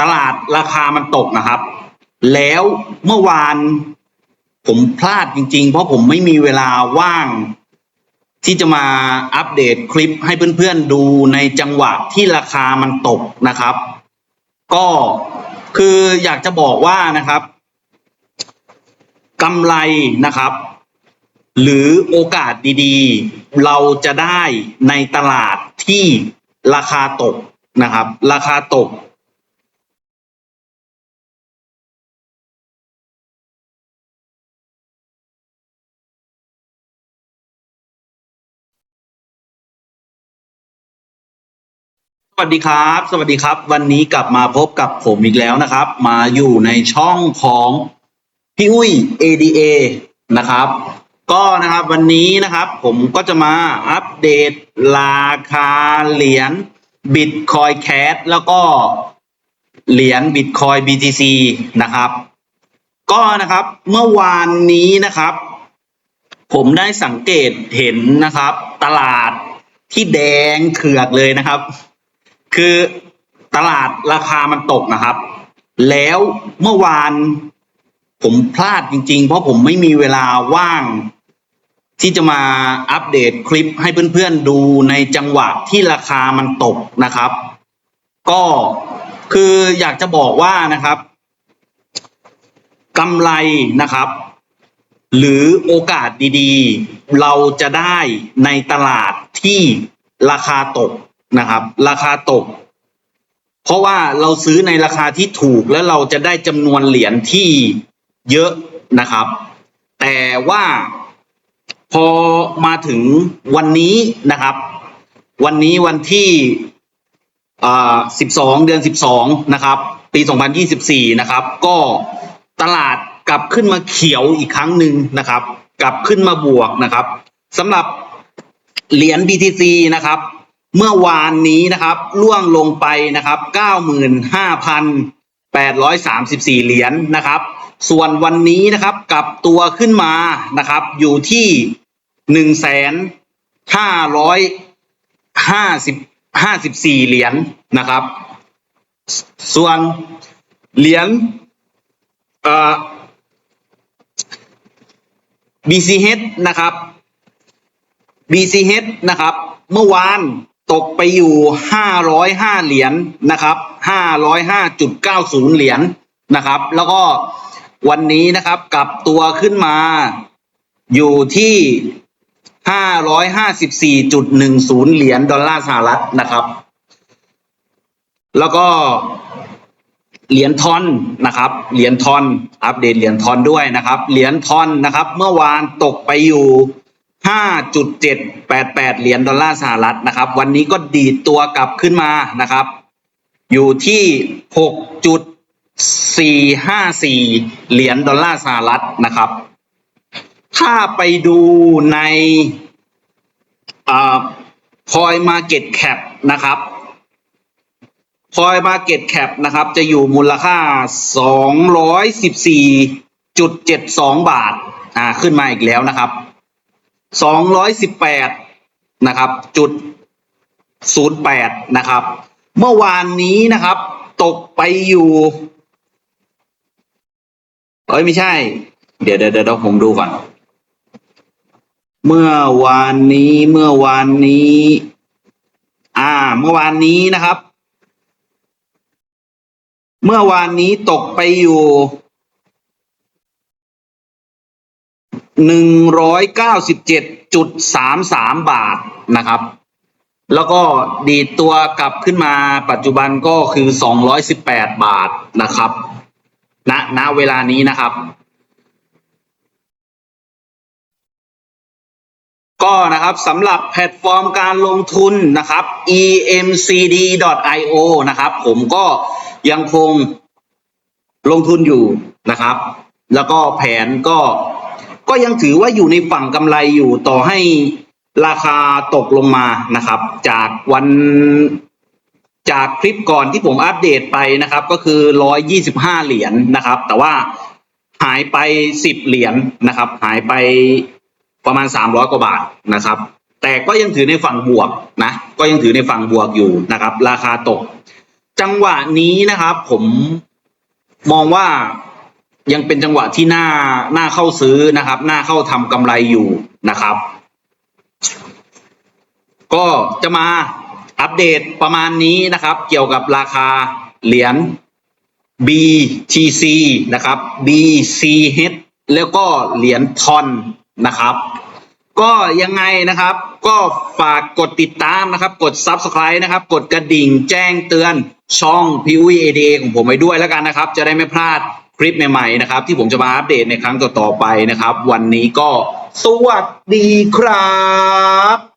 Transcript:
ตลาดราคามันตกนะครับ แล้วเมื่อวานผมพลาดจริง ๆ เพราะผมไม่มีเวลาว่าง ที่จะมาอัปเดตคลิปให้เพื่อนๆดูในจังหวะที่ราคามันตกนะครับ ก็คืออยากจะบอกว่านะครับกำไรนะครับ หรือโอกาสดีๆ เราจะได้ในตลาดที่ราคาตกนะครับ ราคาตก สวัสดีครับ สวัสดีครับ วันนี้กลับมาพบกับผมอีกแล้วนะครับ มาอยู่ในช่องของพี่อุ้ย ADA นะครับ ก็นะครับวันนี้นะครับ ผมก็จะมาอัปเดตราคาเหรียญ Bitcoin Cash แล้วก็เหรียญ Bitcoin BTC นะครับ ก็นะครับเมื่อวานนี้นะครับ ผมได้สังเกตเห็นนะครับ ตลาดที่แดงเถือกเลยนะครับ คือตลาดราคามันตกนะครับ แล้วเมื่อวานผมพลาดจริง ๆ เพราะผมไม่มีเวลาว่าง ที่จะมาอัปเดตคลิปให้เพื่อนๆดูในจังหวะที่ราคามันตกนะครับ ก็คืออยากจะบอกว่านะครับกำไรนะครับ หรือโอกาสดีๆ เราจะได้ในตลาดที่ราคาตก นะครับ ราคาตก เพราะว่าเราซื้อในราคาที่ถูกแล้วเราจะได้จำนวนเหรียญที่เยอะนะครับ แต่ว่าพอมาถึงวันนี้นะครับ วันนี้วันที่อ่า12 เดือน 12 นะครับ ปี 2024 นะครับ ก็ตลาดกลับขึ้นมาเขียวอีกครั้งหนึ่งนะครับ กลับขึ้นมาบวกนะครับสำหรับเหรียญ BTC นะครับ เมื่อวานนี้นะครับล่วงลงไปนะครับ 95,834 เหรียญนะครับ ส่วนวันนี้นะครับกลับตัวขึ้นมานะครับ อยู่ที่หนึ่งแสนห้าร้อยห้าสิบห้าสิบสี่เหรียญนะครับ ส่วนเหรียญเอ่อ BCH นะครับ BCH นะครับ เมื่อวาน ตกไปอยู่ 505 เหรียญนะครับ 505.90 เหรียญนะครับ แล้วก็วันนี้นะครับกลับตัวขึ้นมาอยู่ที่ 554.10 เหรียญดอลลาร์สหรัฐนะครับ แล้วก็เหรียญทอนนะครับ เหรียญทอนอัปเดตเหรียญทอนด้วยนะครับ เหรียญทอนนะครับ เมื่อวานตกไปอยู่ 5.788 เหรียญดอลลาร์สหรัฐนะครับ วันนี้ก็ดีดตัวกลับขึ้นมานะครับ อยู่ที่ 6.454 เหรียญดอลลาร์สหรัฐนะครับ ถ้าไปดูในพอยมาเก็ตแคปนะครับพอยมาเก็ตแคปนะครับ จะอยู่มูลค่า 214.72 บาท อ่า ขึ้นมาอีกแล้วนะครับ 218นะครับ จุด08นะครับ เมื่อวานนี้นะครับ ตกไปอยู่เอ้ยไม่ใช่ เดี๋ยวเดี๋ยวเดี๋ยวผมดูก่อน เมื่อวานนี้เมื่อวานนี้ อ่า เมื่อวานนี้นะครับ เมื่อวานนี้ตกไปอยู่ หนึ่งร้อยเก้าสิบเจ็ดจุดสามสามบาทนะครับ แล้วก็ดีดตัวกลับขึ้นมาปัจจุบันก็คือสองร้อยสิบแปดบาทนะครับ ณ ณ เวลานี้นะครับ ก็นะครับสำหรับแพลตฟอร์มการลงทุนนะครับ emcd.io นะครับ ผมก็ยังคงลงทุนอยู่นะครับ แล้วก็แผนก็ ก็ยังถือว่าอยู่ในฝั่งกำไรอยู่ต่อให้ราคาตกลงมานะครับ จากวันจากคลิปก่อนที่ผมอัปเดตไปนะครับ ก็คือ 125 เหรียญนะครับ แต่ว่าหายไป 10 เหรียญนะครับ หายไปประมาณ 300 กว่าบาทนะครับ แต่ก็ยังถือในฝั่งบวกนะ ก็ยังถือในฝั่งบวกอยู่นะครับ ราคาตก จังหวะนี้นะครับ ผมมองว่า ยังเป็นจังหวะที่น่าน่าเข้าซื้อนะครับน่าเข้าทำกำไรอยู่นะครับ ก็จะมาอัปเดตประมาณนี้นะครับ เกี่ยวกับราคาเหรียญ BTC นะครับ BCH แล้วก็เหรียญทอนนะครับ ก็ยังไงนะครับ ก็ฝากกดติดตามนะครับ กด Subscribe นะครับ กดกระดิ่งแจ้งเตือนช่องพิว ADA ของผมไว้ด้วยแล้วกันนะครับ จะได้ไม่พลาด คลิปใหม่ๆนะครับ ที่ผมจะมาอัปเดตในครั้งต่อๆไปนะครับ วันนี้ก็สวัสดีครับ